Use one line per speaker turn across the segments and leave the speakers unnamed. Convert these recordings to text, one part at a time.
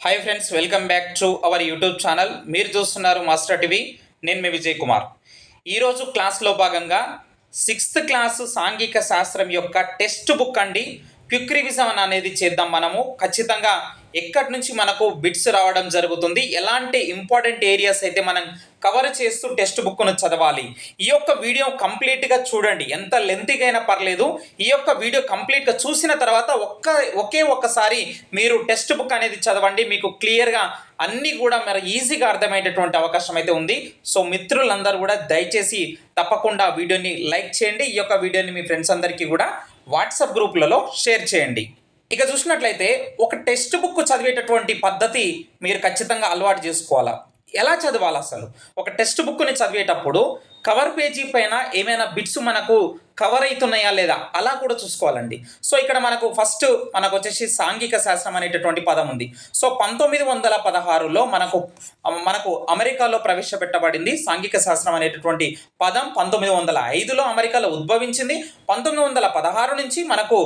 Hi friends welcome back to our YouTube channel మీరు చూస్తున్నారు master TV నేను మీ విజయ్ కుమార్ ఈరోజు క్లాస్లో భాగంగా సిక్స్త్ క్లాసు సాంఘిక శాస్త్రం యొక్క టెక్స్ట్ బుక్ అండి. క్విక్ రివిజన్ అనేది చేద్దాం మనము. ఖచ్చితంగా ఎక్కడి నుంచి మనకు బిట్స్ రావడం జరుగుతుంది. ఎలాంటి ఇంపార్టెంట్ ఏరియాస్ అయితే మనం కవర్ చేస్తూ టెక్స్ట్ బుక్ను చదవాలి. ఈ యొక్క వీడియో కంప్లీట్గా చూడండి. ఎంత లెంతీగా అయినా పర్లేదు. ఈ యొక్క వీడియో కంప్లీట్గా చూసిన తర్వాత ఒక్క ఒకే ఒక్కసారి మీరు టెక్స్ట్ బుక్ అనేది చదవండి. మీకు క్లియర్గా అన్నీ కూడా మరి ఈజీగా అర్థమయ్యేటటువంటి అవకాశం అయితే ఉంది. సో మిత్రులందరూ కూడా దయచేసి తప్పకుండా వీడియోని లైక్ చేయండి. ఈ యొక్క వీడియోని మీ ఫ్రెండ్స్ అందరికీ కూడా వాట్సాప్ గ్రూపులలో షేర్ చేయండి. ఇక చూసినట్లయితే ఒక టెక్స్ట్ బుక్ చదివేటటువంటి పద్ధతి మీరు ఖచ్చితంగా అలవాటు చేసుకోవాలా? ఎలా చదవాలి అసలు? ఒక టెక్స్ట్ బుక్ని చదివేటప్పుడు కవర్ పేజీ పైన ఏమైనా బిట్స్ మనకు కవర్ అవుతున్నాయా లేదా అలా కూడా చూసుకోవాలండి. సో ఇక్కడ మనకు ఫస్ట్ మనకు వచ్చేసి సాంఘిక శాస్త్రం అనేటటువంటి పదం ఉంది. సో పంతొమ్మిది వందల పదహారులో మనకు మనకు అమెరికాలో ప్రవేశపెట్టబడింది సాంఘిక శాస్త్రం అనేటటువంటి పదం. పంతొమ్మిది వందల ఐదులో అమెరికాలో ఉద్భవించింది. పంతొమ్మిది వందల పదహారు నుంచి మనకు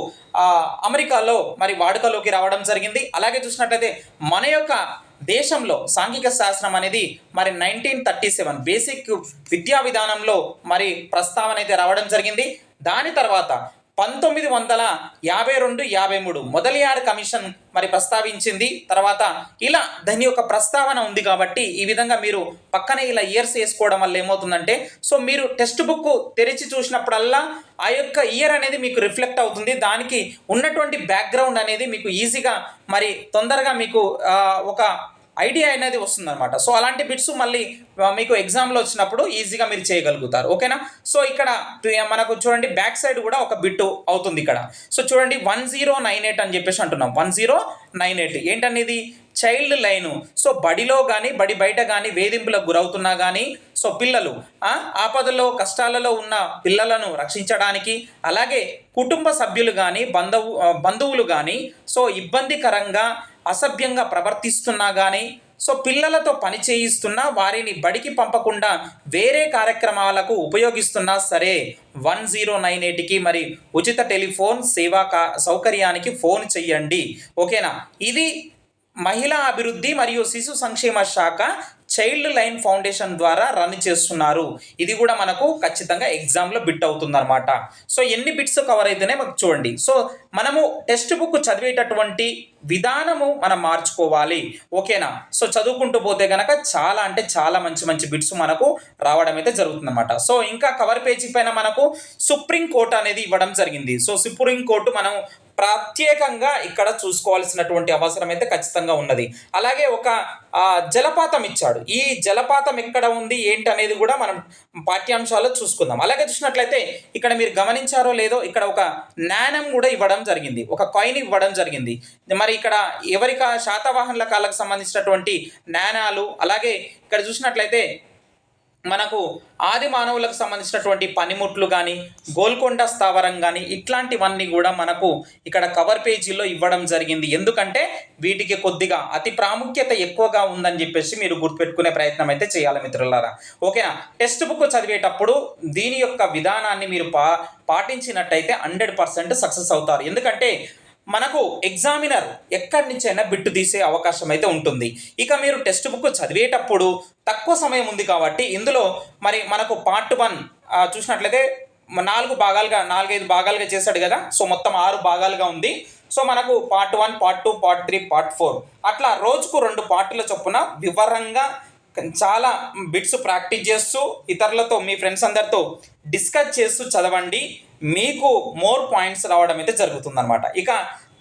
అమెరికాలో మరి వాడుకలోకి రావడం జరిగింది. అలాగే చూసినట్లయితే మన యొక్క దేశంలో సాంఘిక శాస్త్రం అనేది మరి నైన్టీన్ థర్టీ సెవెన్ బేసిక్ విద్యా విధానంలో మరి ప్రస్తావన అయితే రావడం జరిగింది. దాని తర్వాత పంతొమ్మిది వందల యాభై రెండు యాభై మూడు మొదలియార్ కమిషన్ మరి ప్రస్తావించింది. తర్వాత ఇలా దాని యొక్క ప్రస్తావన ఉంది కాబట్టి ఈ విధంగా మీరు పక్కనే ఇలా ఇయర్స్ వేసుకోవడం వల్ల ఏమవుతుందంటే సో మీరు టెక్స్ట్ బుక్ తెరిచి చూసినప్పుడల్లా ఆ యొక్క ఇయర్ అనేది మీకు రిఫ్లెక్ట్ అవుతుంది. దానికి ఉన్నటువంటి బ్యాక్గ్రౌండ్ అనేది మీకు ఈజీగా మరి తొందరగా మీకు ఒక ఐడియా అనేది వస్తుందన్నమాట. సో అలాంటి బిట్స్ మళ్ళీ మీకు ఎగ్జామ్లో వచ్చినప్పుడు ఈజీగా మీరు చేయగలుగుతారు. ఓకేనా? సో ఇక్కడ మనకు చూడండి బ్యాక్ సైడ్ కూడా ఒక బిట్ అవుతుంది ఇక్కడ. సో చూడండి వన్ జీరో నైన్ ఎయిట్ అని చెప్పేసి అంటున్నాం. One zero nine eight. ఏంటనేది? Child line. సో బడిలో కానీ బడి బయట కానీ వేధింపులకు గురవుతున్నా కానీ సో పిల్లలు ఆపదలో కష్టాలలో ఉన్న పిల్లలను రక్షించడానికి అలాగే కుటుంబ సభ్యులు కానీ బంధువు బంధువులు కానీ సో ఇబ్బందికరంగా అసభ్యంగా ప్రవర్తిస్తున్నా కానీ సో పిల్లలతో పని చేయిస్తున్నా వారిని బడికి పంపకుండా వేరే కార్యక్రమాలకు ఉపయోగిస్తున్నా సరే వన్ జీరో నైన్ ఎయిట్కి మరి ఉచిత టెలిఫోన్ సేవా కా సౌకర్యానికి ఫోన్ చెయ్యండి. ఓకేనా? ఇది మహిళా అభివృద్ధి మరియు శిశు సంక్షేమ శాఖ చైల్డ్ లైన్ ఫౌండేషన్ ద్వారా రన్ చేస్తున్నారు. ఇది కూడా మనకు ఖచ్చితంగా ఎగ్జామ్లో బిట్ అవుతుందన్నమాట. సో ఎన్ని బిట్స్ కవర్ అయితేనే మాకు చూడండి. సో మనము టెక్స్ట్ బుక్ చదివేటటువంటి విధానము మనం మార్చుకోవాలి. ఓకేనా? సో చదువుకుంటూ పోతే కనుక చాలా అంటే చాలా మంచి మంచి బిట్స్ మనకు రావడం అయితే జరుగుతుందన్నమాట. సో ఇంకా కవర్ పేజీ పైన మనకు సుప్రీం కోర్టు అనేది ఇవ్వడం జరిగింది. సో సుప్రీం కోర్టు మనం ప్రత్యేకంగా ఇక్కడ చూసుకోవాల్సినటువంటి అవసరం అయితే ఖచ్చితంగా ఉన్నది. అలాగే ఒక జలపాతం ఇచ్చాడు. ఈ జలపాతం ఎక్కడ ఉంది ఏంటి అనేది కూడా మనం పాఠ్యాంశాల్లో చూసుకుందాం. అలాగే చూసినట్లయితే ఇక్కడ మీరు గమనించారో లేదో ఇక్కడ ఒక నాణం కూడా ఇవ్వడం జరిగింది. ఒక కాయిన్ ఇవ్వడం జరిగింది. మరి ఇక్కడ ఎవరిక శాతవాహనుల కాలకు సంబంధించినటువంటి నాణాలు అలాగే ఇక్కడ చూసినట్లయితే మనకు ఆది మానవులకు సంబంధించినటువంటి పనిముట్లు కానీ గోల్కొండ స్థావరం కానీ ఇట్లాంటివన్నీ కూడా మనకు ఇక్కడ కవర్ పేజీలో ఇవ్వడం జరిగింది. ఎందుకంటే వీటికి కొద్దిగా అతి ప్రాముఖ్యత ఎక్కువగా ఉందని చెప్పేసి మీరు గుర్తుపెట్టుకునే ప్రయత్నం అయితే చేయాలి మిత్రులారా. ఓకేనా? టెక్స్ట్ బుక్ చదివేటప్పుడు దీని యొక్క విధానాన్ని మీరు పా పాటించినట్టయితే హండ్రెడ్ పర్సెంట్ సక్సెస్ అవుతారు. ఎందుకంటే మనకు ఎగ్జామినర్ ఎక్కడి నుంచైనా బిట్టు తీసే అవకాశం అయితే ఉంటుంది. ఇక మీరు టెక్స్ట్ బుక్ చదివేటప్పుడు తక్కువ సమయం ఉంది కాబట్టి ఇందులో మరి మనకు పార్ట్ వన్ చూసినట్లయితే నాలుగు భాగాలుగా నాలుగైదు భాగాలుగా చేశాడు కదా? సో మొత్తం ఆరు భాగాలుగా ఉంది. సో మనకు part one part two part three part four. అట్లా రోజుకు రెండు పార్టుల చొప్పున వివరంగా చాలా బిట్స్ ప్రాక్టీస్ చేస్తూ ఇతరులతో మీ ఫ్రెండ్స్ అందరితో డిస్కస్ చేస్తూ చదవండి. మీకు మోర్ పాయింట్స్ రావడం అయితే జరుగుతుందన్నమాట. ఇక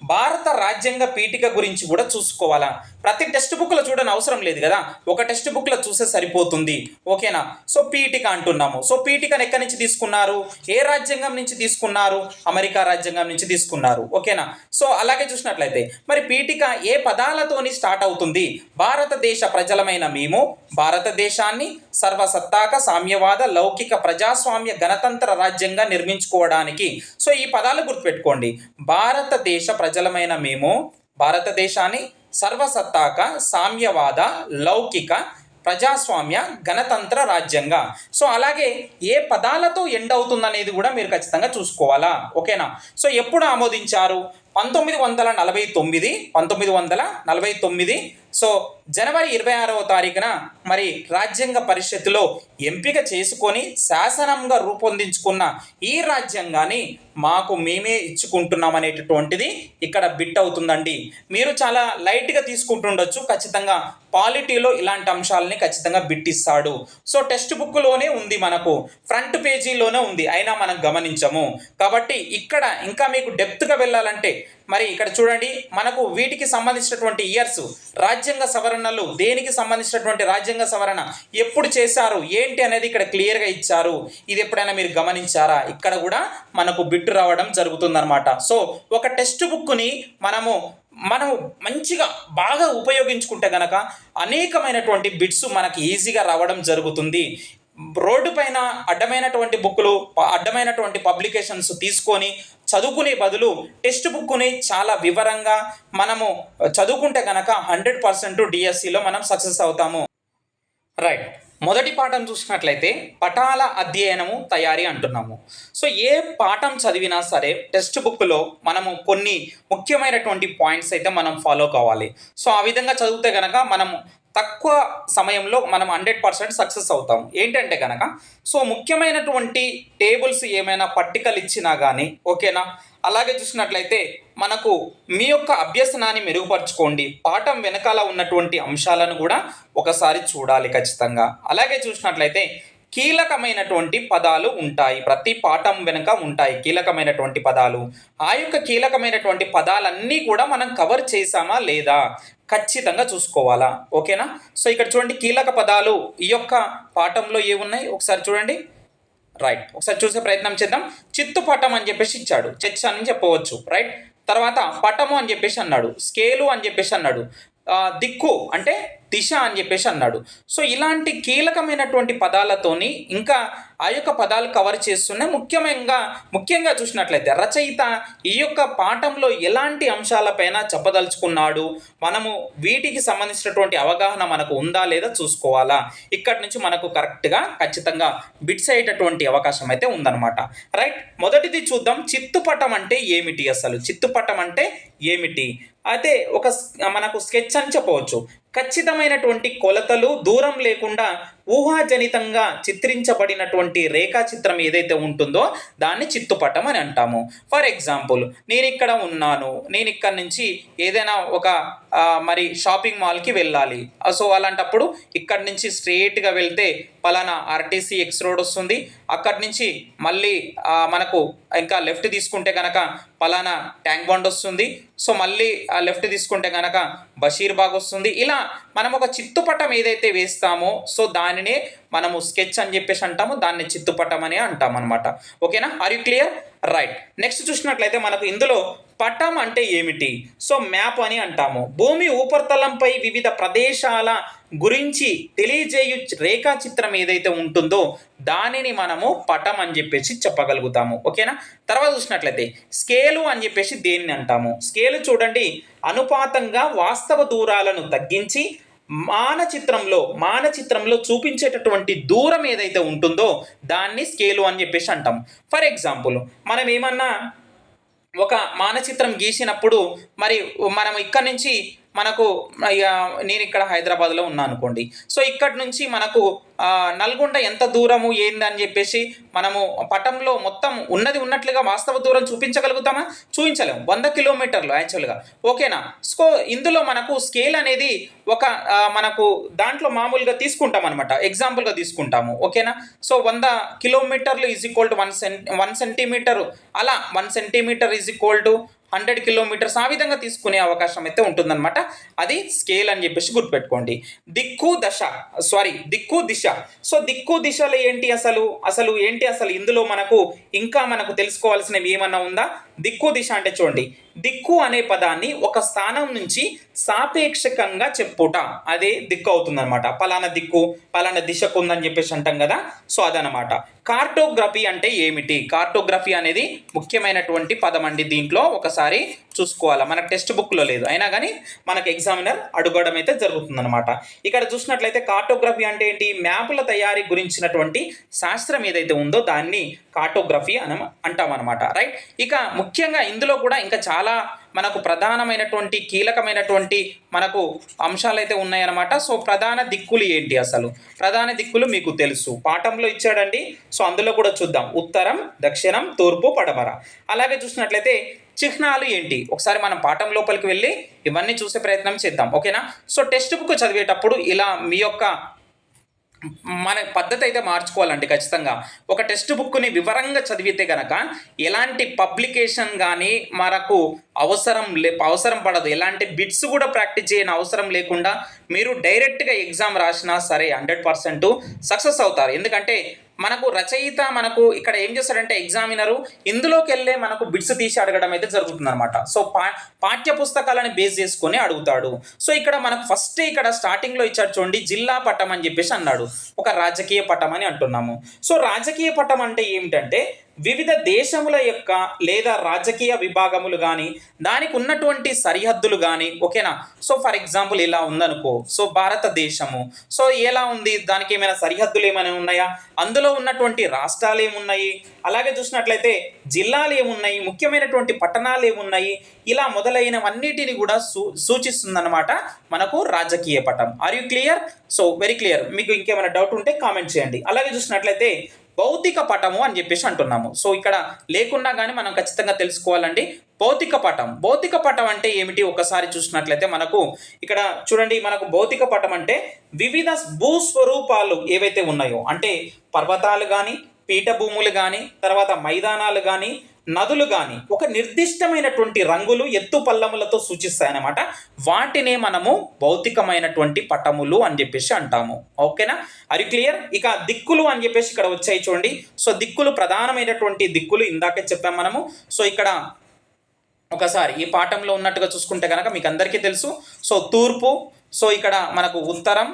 భారత రాజ్యాంగ పీఠిక గురించి కూడా చూసుకోవాలా? ప్రతి టెక్స్ట్ బుక్లో చూడని అవసరం లేదు కదా. ఒక టెక్స్ట్ బుక్లో చూస్తే సరిపోతుంది. ఓకేనా? సో పీఠిక అంటున్నాము. సో పీఠికను ఎక్కడి నుంచి తీసుకున్నారు? ఏ రాజ్యాంగం నుంచి తీసుకున్నారు? అమెరికా రాజ్యాంగం నుంచి తీసుకున్నారు. ఓకేనా? సో అలాగే చూసినట్లయితే మరి పీఠిక ఏ పదాలతోని స్టార్ట్ అవుతుంది? భారతదేశ ప్రజలమైన మేము భారతదేశాన్ని సర్వసత్తాక సామ్యవాద లౌకిక ప్రజాస్వామ్య గణతంత్ర రాజ్యంగా నిర్మించుకోవడానికి. సో ఈ పదాలు గుర్తుపెట్టుకోండి. భారతదేశ ప్రజలమైన మేము భారతదేశాన్ని సర్వసత్తాక సామ్యవాద లౌకిక ప్రజాస్వామ్య గణతంత్ర రాజ్యంగా. సో అలాగే ఏ పదాలతో ఎండ్ అవుతుందనేది కూడా మీరు ఖచ్చితంగా చూసుకోవాలా? ఓకేనా? సో ఎప్పుడు ఆమోదించారు? పంతొమ్మిది వందల నలభై తొమ్మిది పంతొమ్మిది వందల నలభై తొమ్మిది. సో జనవరి ఇరవై ఆరవ తారీఖున మరి రాజ్యాంగ పరిషత్తులో ఎంపిక చేసుకొని శాసనంగా రూపొందించుకున్న ఈ రాజ్యాంగాన్ని మాకు మేమే ఇచ్చుకుంటున్నాం అనేటటువంటిది ఇక్కడ బిట్ అవుతుందండి. మీరు చాలా లైట్గా తీసుకుంటుండొచ్చు ఖచ్చితంగా పాలిటీలో ఇలాంటి అంశాలని ఖచ్చితంగా బిట్టిస్తాడు సో టెక్స్ట్ బుక్లోనే ఉంది మనకు ఫ్రంట్ పేజీలోనే ఉంది అయినా మనం గమనించము. కాబట్టి ఇక్కడ ఇంకా మీకు డెప్త్గా వెళ్ళాలంటే మరి ఇక్కడ చూడండి మనకు వీటికి సంబంధించినటువంటి ఇయర్స్ రాజ్యాంగ సవరణలు దేనికి సంబంధించినటువంటి రాజ్యాంగ సవరణ ఎప్పుడు చేశారు ఏ ఏంటి అనేది ఇక్కడ క్లియర్గా ఇచ్చారు. ఇది ఎప్పుడైనా మీరు గమనించారా? ఇక్కడ కూడా మనకు బిట్టు రావడం జరుగుతుందన్నమాట. సో ఒక టెక్స్ట్ బుక్ని మనము మనము మంచిగా బాగా ఉపయోగించుకుంటే గనక అనేకమైనటువంటి బిట్స్ మనకి ఈజీగా రావడం జరుగుతుంది. రోడ్డు పైన అడ్డమైనటువంటి బుక్లు అడ్డమైనటువంటి పబ్లికేషన్స్ తీసుకొని చదువుకునే బదులు టెక్స్ట్ బుక్ని చాలా వివరంగా మనము చదువుకుంటే గనక హండ్రెడ్ పర్సెంట్ డిఎస్సిలో మనం సక్సెస్ అవుతాము. రైట్. మొదటి పాఠం చూసినట్లయితే పటాల అధ్యయనము తయారీ అంటున్నాము. సో ఏ పాఠం చదివినా సరే టెక్స్ట్ బుక్లో మనము కొన్ని ముఖ్యమైనటువంటి పాయింట్స్ అయితే మనం ఫాలో కావాలి. సో ఆ విధంగా చదివితే కనుక మనము తక్కువ సమయంలో మనం హండ్రెడ్ పర్సెంట్ సక్సెస్ అవుతాం ఏంటంటే కనుక సో ముఖ్యమైనటువంటి టేబుల్స్ ఏమైనా పట్టికలు ఇచ్చినా కానీ ఓకేనా? అలాగే చూసినట్లయితే మనకు మీ యొక్క అభ్యసనాన్ని మెరుగుపరచుకోండి. పాఠం వెనకాల ఉన్నటువంటి అంశాలను కూడా ఒకసారి చూడాలి ఖచ్చితంగా. అలాగే చూసినట్లయితే కీలకమైనటువంటి పదాలు ఉంటాయి. ప్రతి పాఠం వెనుక ఉంటాయి కీలకమైనటువంటి పదాలు. ఆ యొక్క కీలకమైనటువంటి పదాలన్నీ కూడా మనం కవర్ చేసామా లేదా ఖచ్చితంగా చూసుకోవాలా? ఓకేనా? సో ఇక్కడ చూడండి కీలక పదాలు ఈ యొక్క పాఠంలో ఏమున్నాయి ఒకసారి చూడండి. రైట్ ఒకసారి చూసే ప్రయత్నం చేద్దాం. చిత్తు పటం అని చెప్పేసి ఇచ్చాడు. చర్చ అని చెప్పవచ్చు. రైట్ తర్వాత పటము అని చెప్పేసి అన్నాడు. స్కేలు అని చెప్పేసి అన్నాడు. దిక్కు అంటే దిశ అని చెప్పేసి అన్నాడు. సో ఇలాంటి కీలకమైనటువంటి పదాలతోని ఇంకా ఆ యొక్క పదాలు కవర్ చేస్తున్నాయి ముఖ్యంగా ముఖ్యంగా చూసినట్లయితే రచయిత ఈ యొక్క పాఠంలో ఎలాంటి అంశాలపైన చెప్పదలుచుకున్నాడు? మనము వీటికి సంబంధించినటువంటి అవగాహన మనకు ఉందా లేదా చూసుకోవాలా? ఇక్కడి నుంచి మనకు కరెక్ట్గా ఖచ్చితంగా బిట్స్ అయ్యేటటువంటి అవకాశం అయితే ఉందన్నమాట. రైట్? మొదటిది చూద్దాం. చిత్తుపటం అంటే ఏమిటి అసలు? చిత్తుపటం అంటే ఏమిటి? అయితే ఒక మనకు స్కెచ్ అని చెప్పవచ్చు. ఖచ్చితమైనటువంటి కొలతలు దూరం లేకుండా ఊహాజనితంగా చిత్రించబడినటువంటి రేఖాచిత్రం ఏదైతే ఉంటుందో దాన్ని చిత్తుపటం అని అంటాము. ఫర్ ఎగ్జాంపుల్ నేను ఇక్కడ ఉన్నాను. నేను ఇక్కడ నుంచి ఏదైనా ఒక మరి షాపింగ్ మాల్కి వెళ్ళాలి. సో అలాంటప్పుడు ఇక్కడి నుంచి స్ట్రేట్గా వెళ్తే పలానా ఆర్టీసీ ఎక్స్ రోడ్ వస్తుంది. అక్కడి నుంచి మళ్ళీ మనకు ఇంకా లెఫ్ట్ తీసుకుంటే కనుక పలానా ట్యాంక్ బండ్ వస్తుంది. సో మళ్ళీ లెఫ్ట్ తీసుకుంటే కనుక బషీర్బాగ్ వస్తుంది. ఇలా మనం ఒక చిత్తుపటం ఏదైతే వేస్తామో సో దానినే మనము స్కెచ్ అని చెప్పేసి అంటాము. దాన్ని చిత్తుపటం అని అంటాం అనమాట ఓకేనా? Are you clear right next చూసినట్లయితే మనకు ఇందులో పటం అంటే ఏమిటి? సో మ్యాప్ అని అంటాము. భూమి ఉపరితలంపై వివిధ ప్రదేశాల గురించి తెలియజేయు రేఖాచిత్రం ఏదైతే ఉంటుందో దానిని మనము పటం అని చెప్పేసి చెప్పగలుగుతాము. ఓకేనా? తర్వాత చూసినట్లయితే స్కేలు అని చెప్పేసి దేన్ని అంటాము? స్కేలు చూడండి అనుపాతంగా వాస్తవ దూరాలను తగ్గించి మానచిత్రంలో మానచిత్రంలో చూపించేటటువంటి దూరం ఏదైతే ఉంటుందో దాన్ని స్కేలు అని చెప్పేసి అంటాం ఫర్ ఎగ్జాంపుల్ మనం ఏమన్నా ఒక మానచిత్రం గీసినప్పుడు మరి మనం ఇక్కడ నుంచి మనకు నేను ఇక్కడ హైదరాబాద్లో ఉన్నాను అనుకోండి. సో ఇక్కడ నుంచి మనకు నల్గొండ ఎంత దూరము ఏంది అని చెప్పేసి మనము పటంలో మొత్తం ఉన్నది ఉన్నట్లుగా వాస్తవ దూరం చూపించగలుగుతామా? చూపించలేము వంద కిలోమీటర్లు యాక్చువల్గా. ఓకేనా? సో ఇందులో మనకు స్కేల్ అనేది ఒక మనకు దాంట్లో మామూలుగా తీసుకుంటాం అనమాట ఎగ్జాంపుల్గా తీసుకుంటాము. ఓకేనా? సో వంద కిలోమీటర్లు ఈజ్ ఈక్వల్ టు వన్ సెన్ వన్ సెంటీమీటర్. అలా one centimeter is equal to hundred kilometers ఆ విధంగా తీసుకునే అవకాశం అయితే ఉంటుందన్నమాట. అది స్కేల్ అని చెప్పేసి గుర్తుపెట్టుకోండి. దిక్కు దశ సారీ దిక్కు దిశ. సో దిక్కు దిశలో ఏంటి అసలు? అసలు ఏంటి అసలు ఇందులో మనకు ఇంకా మనకు తెలుసుకోవాల్సినవి ఏమన్నా ఉందా? దిక్కు దిశ అంటే చూడండి. దిక్కు అనే పదాన్ని ఒక స్థానం నుంచి సాపేక్షకంగా చెప్పుట అదే దిక్కు అవుతుందన్నమాట. పలానా దిక్కు పలానా దిశకు ఉందని చెప్పేసి అంటాం కదా. సో అదనమాట కార్టోగ్రఫీ అంటే ఏమిటి? కార్టోగ్రఫీ అనేది ముఖ్యమైనటువంటి పదం అండి దీంట్లో. ఒకసారి చూసుకోవాలా? మనకు టెక్స్ట్ బుక్లో లేదు. అయినా కానీ మనకు ఎగ్జామినర్ అడగడం అయితే జరుగుతుందనమాట ఇక్కడ చూసినట్లయితే కార్టోగ్రఫీ అంటే ఏంటి? మ్యాపుల తయారీ గురించినటువంటి శాస్త్రం ఏదైతే ఉందో దాన్ని కార్టోగ్రఫీ అని అంటాం అనమాట రైట్? ఇక ముఖ్యంగా ఇందులో కూడా ఇంకా చాలా మనకు ప్రధానమైనటువంటి కీలకమైనటువంటి మనకు అంశాలు అయితే ఉన్నాయన్నమాట. సో ప్రధాన దిక్కులు ఏంటి అసలు? ప్రధాన దిక్కులు మీకు తెలుసు. పాఠంలో ఇచ్చాడండి. సో అందులో కూడా చూద్దాం. ఉత్తరం దక్షిణం తూర్పు పడమర. అలాగే చూసినట్లయితే చిహ్నాలు ఏంటి? ఒకసారి మనం పాఠం లోపలికి వెళ్ళి ఇవన్నీ చూసే ప్రయత్నం చేద్దాం. ఓకేనా? సో టెక్స్ట్ బుక్ చదివేటప్పుడు ఇలా మీ యొక్క మన పద్ధతి అయితే మార్చుకోవాలండి ఖచ్చితంగా. ఒక టెక్స్ట్ బుక్ని వివరంగా చదివితే కనుక ఎలాంటి పబ్లికేషన్ కానీ మనకు అవసరం లే అవసరం పడదు. ఎలాంటి బిట్స్ కూడా ప్రాక్టీస్ చేయని అవసరం లేకుండా మీరు డైరెక్ట్గా ఎగ్జామ్ రాసినా సరే హండ్రెడ్ పర్సెంట్ సక్సెస్ అవుతారు. ఎందుకంటే మనకు రచయిత మనకు ఇక్కడ ఏం చేస్తాడంటే ఎగ్జామినరు ఇందులోకి వెళ్ళే మనకు బిట్స్ తీసి అడగడం అయితే జరుగుతుంది అనమాట సో పా పాఠ్య పుస్తకాలను బేస్ చేసుకొని అడుగుతాడు. సో ఇక్కడ మనకు ఫస్ట్ ఇక్కడ స్టార్టింగ్లో ఇచ్చాడు చూడండి జిల్లా పటం అని చెప్పేసి అన్నాడు. ఒక రాజకీయ పటం అని అంటున్నాము. సో రాజకీయ పటం అంటే ఏమిటంటే వివిధ దేశముల యొక్క లేదా రాజకీయ విభాగములు కానీ దానికి ఉన్నటువంటి సరిహద్దులు కానీ ఓకేనా? సో ఫర్ ఎగ్జాంపుల్ ఇలా ఉందనుకో సో భారతదేశము. సో ఎలా ఉంది? దానికి ఏమైనా సరిహద్దులు ఏమైనా ఉన్నాయా? అందులో ఉన్నటువంటి రాష్ట్రాలు ఏమున్నాయి? అలాగే చూసినట్లయితే జిల్లాలు ఏమున్నాయి? ముఖ్యమైనటువంటి పట్టణాలు ఏమున్నాయి? ఇలా మొదలైనవన్నిటిని కూడా సూ సూచిస్తుందన్నమాట మనకు రాజకీయ పటం. Are you clear so very clear మీకు ఇంకేమైనా డౌట్ ఉంటే కామెంట్ చేయండి. అలాగే చూసినట్లయితే భౌతిక పటము అని చెప్పేసి అంటున్నాము. సో ఇక్కడ లేకుండా కానీ మనం ఖచ్చితంగా తెలుసుకోవాలండి. భౌతిక పటం. భౌతిక పటం అంటే ఏమిటి? ఒకసారి చూసినట్లయితే మనకు ఇక్కడ చూడండి మనకు భౌతిక పటం అంటే వివిధ భూస్వరూపాలు ఏవైతే ఉన్నాయో అంటే పర్వతాలు కానీ పీఠభూములు కానీ తర్వాత మైదానాలు కానీ నదులు కానీ ఒక నిర్దిష్టమైనటువంటి రంగులు ఎత్తు పల్లములతో సూచిస్తాయన్నమాట. వాటినే మనము భౌతికమైనటువంటి పటములు అని చెప్పేసి అంటాము. ఓకేనా? అరి క్లియర్ ఇక దిక్కులు అని చెప్పేసి ఇక్కడ వచ్చాయి చూడండి. సో దిక్కులు ప్రధానమైనటువంటి దిక్కులు ఇందాకే చెప్పాం మనము. సో ఇక్కడ ఒకసారి ఈ పాఠంలో ఉన్నట్టుగా చూసుకుంటే కనుక మీకు అందరికీ తెలుసు. సో తూర్పు సో ఇక్కడ మనకు ఉత్తరం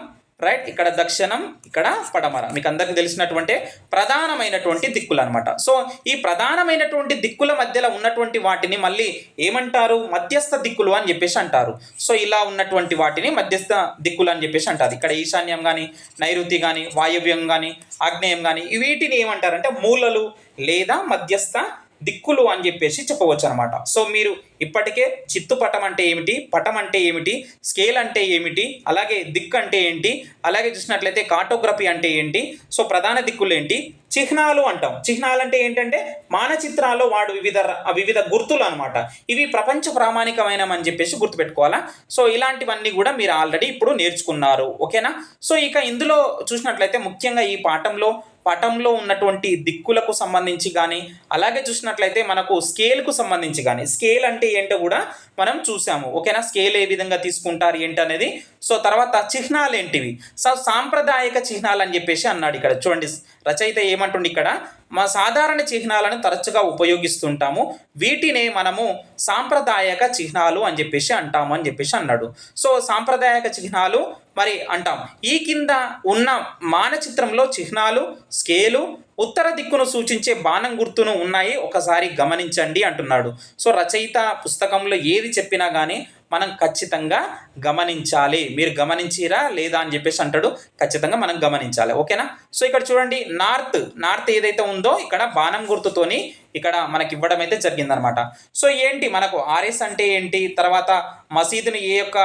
రైట్ ఇక్కడ దక్షిణం ఇక్కడ పడమర. మీకు అందరికీ తెలిసినటువంటి ప్రధానమైనటువంటి దిక్కులు అనమాట సో ఈ ప్రధానమైనటువంటి దిక్కుల మధ్యలో ఉన్నటువంటి వాటిని మళ్ళీ ఏమంటారు? మధ్యస్థ దిక్కులు అని చెప్పేసి అంటారు. సో ఇలా ఉన్నటువంటి వాటిని మధ్యస్థ దిక్కులు అని చెప్పేసి అంటారు. ఇక్కడ ఈశాన్యం కానీ నైరుతి కానీ వాయవ్యం కానీ ఆగ్నేయం కానీ వీటిని ఏమంటారంటే మూలలు లేదా మధ్యస్థ దిక్కులు అని చెప్పేసి చెప్పవచ్చు అనమాట సో మీరు ఇప్పటికే చిత్తు పటం అంటే ఏమిటి పటం అంటే ఏమిటి స్కేల్ అంటే ఏమిటి అలాగే దిక్కు అంటే ఏంటి అలాగే చూసినట్లయితే కార్టోగ్రఫీ అంటే ఏంటి సో ప్రధాన దిక్కులు ఏంటి చిహ్నాలు అంటాం. చిహ్నాలు అంటే ఏంటంటే మానచిత్రాల్లో వాడు వివిధ వివిధ గుర్తులు అనమాట. ఇవి ప్రపంచ ప్రామాణికమైనవని చెప్పేసి గుర్తుపెట్టుకోవాలా? సో ఇలాంటివన్నీ కూడా మీరు ఆల్రెడీ ఇప్పుడు నేర్చుకున్నారు. ఓకేనా? సో ఇక ఇందులో చూసినట్లయితే ముఖ్యంగా ఈ పాఠంలో పటంలో ఉన్నటువంటి దిక్కులకు సంబంధించి కానీ అలాగే చూసినట్లయితే మనకు స్కేల్కు సంబంధించి కానీ స్కేల్ అంటే ఏంటో కూడా మనం చూసాము ఓకేనా? స్కేల్ ఏ విధంగా తీసుకుంటారు ఏంటి అనేది. సో తర్వాత చిహ్నాలు ఏంటివి? సో సాంప్రదాయక చిహ్నాలు అని చెప్పేసి అన్నాడు ఇక్కడ. చూడండి రచయిత ఏమంటుండి ఇక్కడ? మా సాధారణ చిహ్నాలను తరచుగా ఉపయోగిస్తుంటాము. వీటినే మనము సాంప్రదాయక చిహ్నాలు అని చెప్పేసి అంటాము అని చెప్పేసి అన్నాడు. సో సాంప్రదాయక చిహ్నాలు మరి అంటాం. ఈ కింద ఉన్న మానచిత్రంలో చిహ్నాలు స్కేలు ఉత్తర దిక్కును సూచించే బాణం గుర్తును ఉన్నాయి. ఒకసారి గమనించండి అంటున్నాడు. సో రచయిత పుస్తకంలో ఏది చెప్పినా కానీ మనం ఖచ్చితంగా గమనించాలి. మీరు గమనించిరా లేదా అని చెప్పేసి అంటాడు. ఖచ్చితంగా మనం గమనించాలి. ఓకేనా? సో ఇక్కడ చూడండి. నార్త్ నార్త్ ఏదైతే ఉందో ఇక్కడ బాణం గుర్తుతోని ఇక్కడ మనకి ఇవ్వడం అయితే జరిగిందనమాట. సో ఏంటి? మనకు ఆర్ఎస్ అంటే ఏంటి? తర్వాత మసీదుని ఏ యొక్క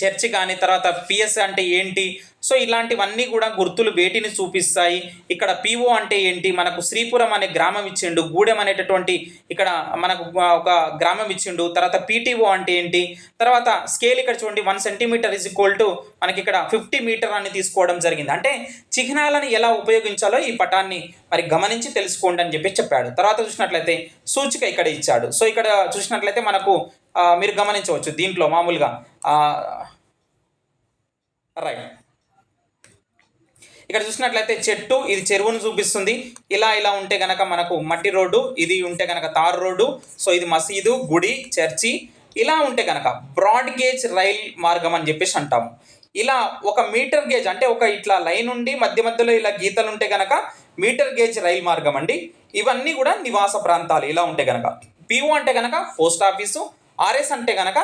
చర్చ్ కానీ తర్వాత పిఎస్ అంటే ఏంటి? సో ఇలాంటివన్నీ కూడా గుర్తులు వేటిని చూపిస్తాయి? ఇక్కడ పిఓ అంటే ఏంటి? మనకు శ్రీపురం అనే గ్రామం ఇచ్చిండు గూడెం అనేటటువంటి ఇక్కడ మనకు ఒక గ్రామం ఇచ్చిండు తర్వాత పీటీఓ అంటే ఏంటి? తర్వాత స్కేల్ ఇక్కడ చూడండి one centimeter is equal to మనకి ఇక్కడ ఫిఫ్టీ మీటర్ అని తీసుకోవడం జరిగింది. అంటే చిహ్నాలను ఎలా ఉపయోగించాలో ఈ పటాన్ని మరి గమనించి తెలుసుకోండి అని చెప్పి చెప్పాడు. తర్వాత చూసినట్లయితే సూచిక ఇక్కడ ఇచ్చాడు. సో ఇక్కడ చూసినట్లయితే మనకు మీరు గమనించవచ్చు దీంట్లో మామూలుగా. రైట్ ఇక్కడ చూసినట్లయితే చెట్టు ఇది చెరువును చూపిస్తుంది. ఇలా ఇలా ఉంటే గనక మనకు మట్టి రోడ్డు ఇది ఉంటే గనక తారు రోడ్డు సో ఇది మసీదు గుడి చర్చి ఇలా ఉంటే గనక బ్రాడ్ గేజ్ రైల్ మార్గం అని చెప్పేసి అంటాము. ఇలా ఒక మీటర్ గేజ్ అంటే ఒక ఇట్లా లైన్ ఉండి మధ్య మధ్యలో ఇలా గీతలు ఉంటే గనక మీటర్ గేజ్ రైల్ మార్గం అండి. ఇవన్నీ కూడా నివాస ప్రాంతాలు ఇలా ఉంటే గనక. పిఓ అంటే గనక పోస్ట్ ఆఫీసు ఆర్ఎస్ అంటే గనక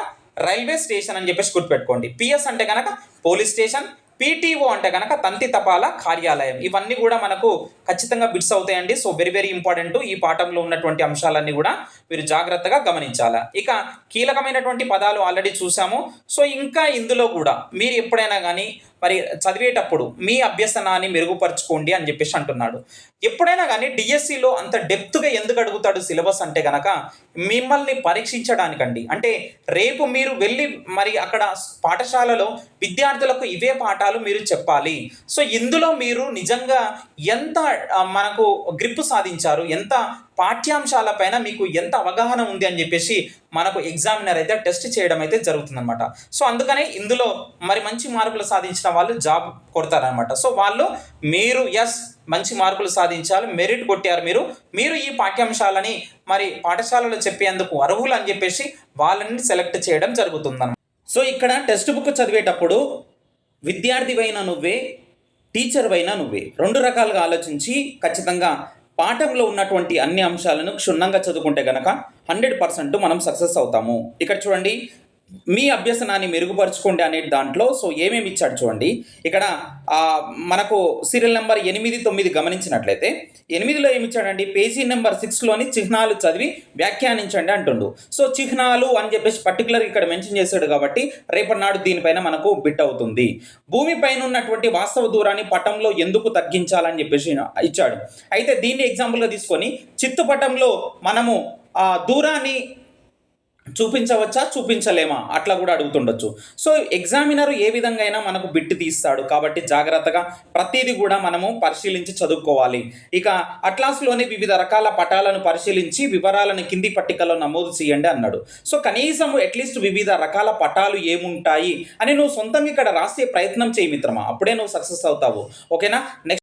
రైల్వే స్టేషన్ అని చెప్పేసి గుర్తుపెట్టుకోండి. పిఎస్ అంటే కనుక పోలీస్ స్టేషన్ పీటీఓ అంటే కనుక తంతి తపాల కార్యాలయం. ఇవన్నీ కూడా మనకు ఖచ్చితంగా బిట్స్ అవుతాయండి. సో వెరీ వెరీ ఇంపార్టెంట్ ఈ పాఠంలో ఉన్నటువంటి అంశాలన్నీ కూడా మీరు జాగ్రత్తగా గమనించాలా. ఇక కీలకమైనటువంటి పదాలు ఆల్రెడీ చూసాము. సో ఇంకా ఇందులో కూడా మీరు ఎప్పుడైనా కానీ మరి చదివేటప్పుడు మీ అభ్యసనాన్ని మెరుగుపరచుకోండి అని చెప్పేసి అంటున్నాడు. ఎప్పుడైనా కానీ డిఎస్సిలో అంత డెప్త్గా ఎందుకు అడుగుతాడు సిలబస్ అంటే కనుక మిమ్మల్ని పరీక్షించడానికండి. అంటే రేపు మీరు వెళ్ళి మరి అక్కడ పాఠశాలలో విద్యార్థులకు ఇవే పాఠాలు మీరు చెప్పాలి. సో ఇందులో మీరు నిజంగా ఎంత మనకు గ్రిప్ సాధించారు ఎంత పాఠ్యాంశాలపైన మీకు ఎంత అవగాహన ఉంది అని చెప్పేసి మనకు ఎగ్జామినర్ అయితే టెస్ట్ చేయడం అయితే జరుగుతుందన్నమాట. సో అందుకనే ఇందులో మరి మంచి మార్కులు సాధించిన వాళ్ళు జాబ్ కొడతారనమాట సో వాళ్ళు మీరు ఎస్ మంచి మార్కులు సాధించాలి మెరిట్ కొట్టారు మీరు మీరు ఈ పాఠ్యాంశాలని మరి పాఠశాలలో చెప్పేందుకు అర్హులు అని చెప్పేసి వాళ్ళని సెలెక్ట్ చేయడం జరుగుతుందన్నమాట. సో ఇక్కడ టెక్స్ట్ బుక్ చదివేటప్పుడు విద్యార్థివైన నువ్వే టీచర్ అయినా నువ్వే రెండు రకాలుగా ఆలోచించి ఖచ్చితంగా పాఠంలో ఉన్నటువంటి అన్ని అంశాలను క్షుణ్ణంగా చదువుకుంటే గనక హండ్రెడ్ పర్సెంట్ మనం సక్సెస్ అవుతాము. ఇక్కడ చూడండి మీ అభ్యసనాన్ని మెరుగుపరచుకోండి అనే దాంట్లో సో ఏమేమి ఇచ్చాడు చూడండి. ఇక్కడ మనకు సీరియల్ నెంబర్ ఎనిమిది తొమ్మిది గమనించినట్లయితే ఎనిమిదిలో ఏమి ఇచ్చాడండి పేజీ నెంబర్ సిక్స్లోని చిహ్నాలు చదివి వ్యాఖ్యానించండి అంటుండు. సో చిహ్నాలు అని చెప్పేసి పర్టికులర్ ఇక్కడ మెన్షన్ చేశాడు కాబట్టి రేపటి నాడు దీనిపైన మనకు బిట్ అవుతుంది. భూమి పైన ఉన్నటువంటి వాస్తవ దూరాన్ని పటంలో ఎందుకు తగ్గించాలని చెప్పేసి ఇచ్చాడు. అయితే దీన్ని ఎగ్జాంపుల్గా తీసుకొని చిత్తు పటంలో మనము ఆ దూరాన్ని చూపించవచ్చా? చూపించలేమా? అట్లా కూడా అడుగుతుండొచ్చు. సో ఎగ్జామినర్ ఏ విధంగా అయినా మనకు బిట్ తీస్తాడు. కాబట్టి జాగ్రత్తగా ప్రతిదీ కూడా మనము పరిశీలించి చదువుకోవాలి. ఇక అట్లాస్లోని వివిధ రకాల పటాలను పరిశీలించి వివరాలను కింది పట్టికలో నమోదు చేయండి అన్నాడు. సో కనీసం అట్లీస్ట్ వివిధ రకాల పటాలు ఏముంటాయి అని నువ్వు సొంతంగా ఇక్కడ రాసే ప్రయత్నం చేయి మిత్రమా? అప్పుడే నువ్వు సక్సెస్ అవుతావు. ఓకేనా? నెక్స్ట్